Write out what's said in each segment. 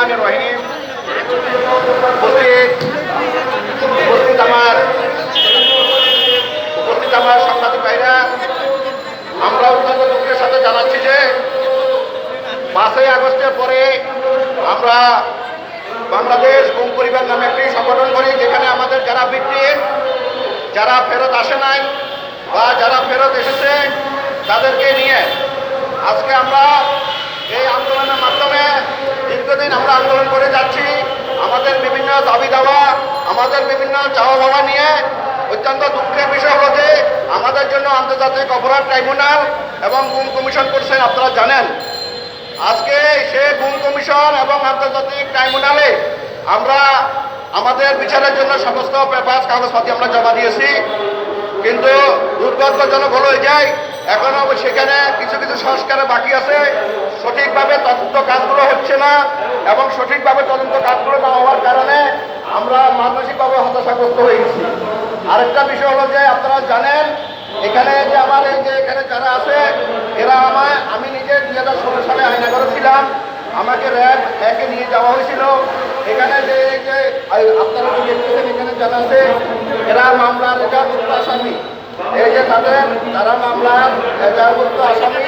রহমান রহিম। উপস্থিত উপস্থিত আমার অত্যন্ত দুঃখের সাথে জানাচ্ছি যে পাঁচই আগস্টের পরে আমরা বাংলাদেশ গুম পরিবার নামে একটি সংগঠন করি, যেখানে আমাদের যারা ভিত্তিম যারা ফেরত আসে নাই বা যারা ফেরত এসেছে, তাদেরকে নিয়ে আজকে আমরা এই আন্দোলনের মাধ্যমে দীর্ঘদিন আমরা আন্দোলন করে যাচ্ছি, আমাদের বিভিন্ন দাবি দাওয়া, আমাদের বিভিন্ন চাওয়া পাওয়া নিয়ে অত্যন্ত দুঃখের বিষয় হলো যে আমাদের জন্য আন্তর্জাতিক অপরাধ ট্রাইব্যুনাল এবং গুম কমিশন করছেন আপনারা জানেন। আজকে সে গুম কমিশন এবং আন্তর্জাতিক ট্রাইব্যুনালে আমরা আমাদের বিচারের জন্য সমস্ত পেপার কাগজপাতি আমরা জমা দিয়েছি। কিন্তু দুর্ভাগ্যজনক হলো যায় এখনও সেখানে কিছু কিছু সংস্কারে বাকি আছে। সঠিকভাবে তদন্ত কাজগুলো হচ্ছে না এবং সঠিকভাবে তদন্ত কাজগুলো না হওয়ার কারণে আমরা মানসিকভাবে হতাশাগ্রস্ত হয়ে গেছি। আরেকটা বিষয় হলো যে আপনারা জানেন, এখানে যে আমার এই যে এখানে যারা আছে, এরা আমায়, আমি নিজে দুই হাজার ষোলো সালে আইনাগরে ছিলাম। আমাকে র্যাব একে নিয়ে যাওয়া হয়েছিল। এখানে যে আপনারা দেখতেছেন, এখানে যারা আছে, এরা মামলার এজাহারভুক্ত আসামি এই যে তাদের তারা মামলার এজাহারভুক্ত আসামি।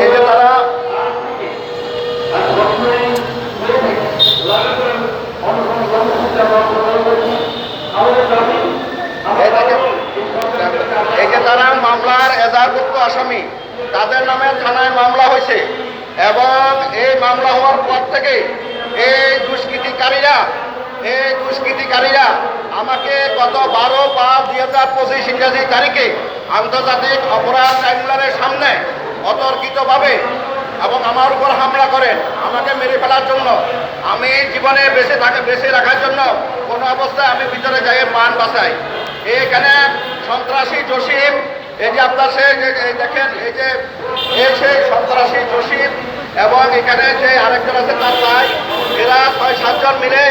এই যে তারা আসামি, তাদের নামে থানায় মামলা হয়েছে এবং এই মামলা হওয়ার পর থেকে এই দুষ্কৃতিকারীরা এই দুষ্কৃতিকারীরা আমাকে গত বারো পাঁচ দুই হাজার পঁচিশ ইংরাজি তারিখে আন্তর্জাতিক অপরাধ ট্রাইব্যুনালের সামনে অতর্কিতভাবে এবং আমার উপর হামলা করেন, আমাকে মেরে ফেলার জন্য, আমি জীবনে বেঁচে থাকে বেঁচে রাখার জন্য কোনো অবস্থায় আমি ভিতরে যাই মান বাঁচাই। এখানে সন্ত্রাসী জসিম, এই যে আপনার সে দেখেন, এই যে এই সন্ত্রাসী জসিম এবং এখানে যে আরেকজন আছে তার ভাই, এরা ছয় সাতজন মিলে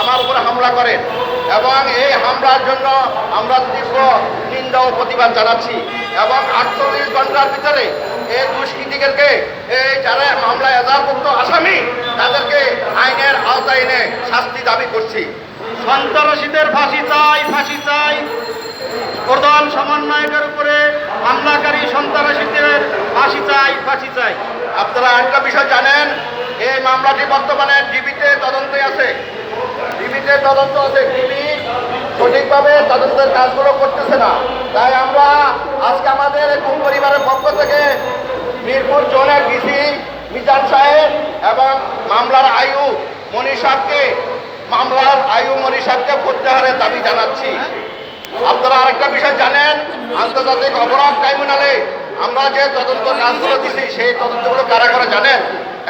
আমার উপর হামলা করেন। এবং এই হামলার জন্য আমরা তীব্র নিন্দা ও প্রতিবাদ জানাচ্ছি। এবং আটচল্লিশ ঘণ্টার ভিতরে এই দুষ্কৃতিদেরকে এই যারা মামলায় এজাহারভুক্ত আসামি তাদেরকে আইনের আওতায় এনে শাস্তি দাবি করছি। সন্ত্রাসীদের ফাঁসি চাই ফাঁসি চাই। প্রধান সমন্বয়কের উপরে হামলাকারী সন্ত্রাসীদের ফাঁসি চাই ফাঁসি চাই। আপনারা আরেকটা বিষয় জানেন এই মামলাটি বর্তমানে ডিবিতে তদন্তে আছে। ডিবিতে তদন্ত আছে ডিবি সঠিকভাবে তদন্তের কাজগুলো করতেছে না। তাই আমরা আজকে আমাদের কোন পরিবারের পক্ষ থেকে মিরপুর জোনের ডিসি মিজান সাহেব এবং মামলার আয়ু মনি সাহেবকে মামলার আয়ু মনি সাহেবকে প্রত্যাহারের দাবি জানাচ্ছি। আপনারা আরেকটা বিষয় জানেন, আন্তর্জাতিক অপরাধ ট্রাইব্যুনালে আমরা যে তদন্ত কাজগুলো দিছি, সেই তদন্তগুলো কারা করে জানেন?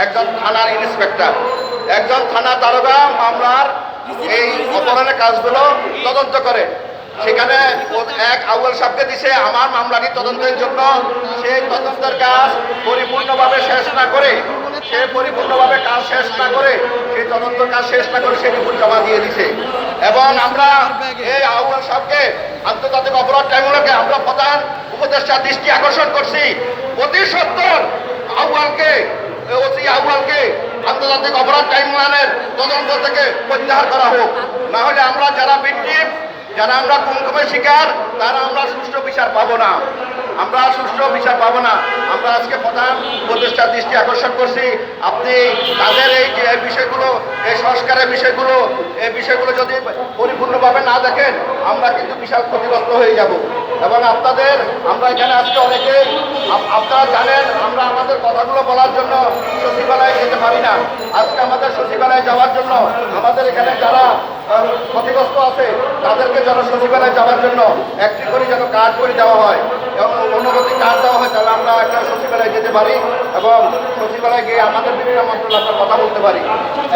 একজন থানার ইন্সপেক্টর। একজন থানা দারোগা মামলার এই অপরাধের কাজগুলো তদন্ত করে। সেখানে এক আউয়াল সাহেবকে দিছে, আমার মামলাটি তদন্তের জন্য সেই তদন্তের কাজ পরিপূর্ণভাবে শেষ না করে, সে পরিপূর্ণভাবে কাজ শেষ না করে সেই তদন্ত কাজ শেষ না করে সে রিপোর্ট জমা দিয়ে দিছে। এবং আমরা এই আহ্বান সাহেবকে আন্তর্জাতিক অপরাধ ট্রাইব্যুনালকে আমরা প্রধান উপদেষ্টার দৃষ্টি আকর্ষণ করছি। অতি সত্তর আহ্বানকে অতি আহ্বানকে আন্তর্জাতিক অপরাধ ট্রাইব্যুনালের তদন্ত থেকে প্রত্যাহার করা হোক। না হলে আমরা যারা ভিকটিম যারা আমরা কুমকুমের শিকার, তারা আমরা সুষ্ঠু বিচার পাবো না। আমরা সুষ্ঠু বিচার পাবো না। আমরা আজকে প্রধান উপদেষ্টার দৃষ্টি আকর্ষণ করছি। আপনি তাদের এই যে বিষয়গুলো, এই সংস্কারের বিষয়গুলো, এই বিষয়গুলো যদি পরিপূর্ণভাবে না দেখেন, আমরা কিন্তু বিশাল ক্ষতিগ্রস্ত হয়ে যাব। এবং আপনাদের, আমরা এখানে আজকে অনেকেই আপনারা জানেন, আমরা আমাদের কথাগুলো বলার জন্য সচিবালয়ে যেতে পারি না। আজকে আমাদের সচিবালয়ে যাওয়ার জন্য আমাদের এখানে যারা ক্ষতিগ্রস্ত আছে, তাদেরকে যেন সচিবালয়ে যাওয়ার জন্য একটি করে যেন কার্ড করে দেওয়া হয় এবং অনুমতি কার্ড দেওয়া হয়, তাহলে আমরা একটা সচিবালয়ে যেতে পারি এবং সচিবালয়ে গিয়ে আমাদের বিভিন্ন মন্ত্রণালয়ের কথা বলতে পারি।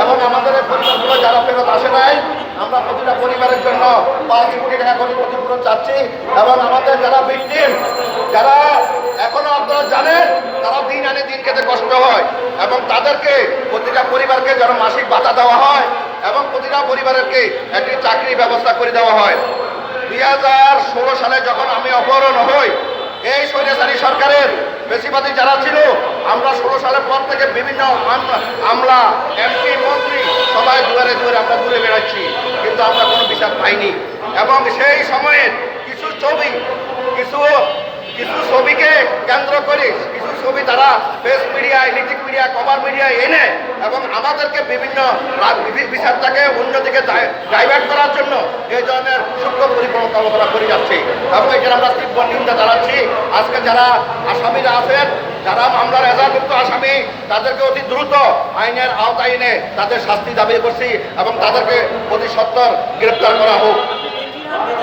এবং আমাদের পরিবারগুলো যারা ফেরত আসে নাই, আমরা প্রতিটা পরিবারের জন্য পাঁচ কোটি টাকা করে ক্ষতিপূরণ চাচ্ছি এবং আমাদের যারা ভিকটিম যারা এখনও আপনারা জানেন, তারা দিন আনে দিন খেতে কষ্ট হয় এবং তাদেরকে প্রতিটা পরিবারকে যেন মাসিক ভাতা দেওয়া হয় এবং প্রতিটা পরিবারকে একটি চাকরির ব্যবস্থা করে দেওয়া হয়। দুই হাজার ষোলো সালে যখন আমি অপহরণ হই, এই স্বৈরাচারী সরকারের বেশিবাদী যারা ছিল, আমরা ষোলো সালের পর থেকে বিভিন্ন আম- আমলা, এমপি, মন্ত্রী, সবাই দুয়ারে দুয়ারে আমরা ঘুরে বেড়াচ্ছি, কিন্তু আমরা কোনো বিচার পাইনি। এবং সেই সময়ের কিছু ছবি, কিছু কিছু ছবিকে কেন্দ্র করে কিছু ছবি তারা প্রেস মিডিয়ায় ইলেকট্রিক মিডিয়া কভার মিডিয়ায় এনে এবং আমাদেরকে বিভিন্ন বিচারটাকে অন্যদিকে ডাইভার্ট করার জন্য এই ধরনের সূক্ষ্ম পরিকল্পনা করে যাচ্ছে এবং এটার আমরা তীব্র নিন্দা জানাচ্ছি। আজকে যারা আসামিরা আছেন, যারা মামলার এজাহারভুক্ত আসামি, তাদেরকে অতি দ্রুত আইনের আওতায় এনে তাদের শাস্তি দাবি করছি এবং তাদেরকে অতি সত্তর গ্রেপ্তার করা হোক।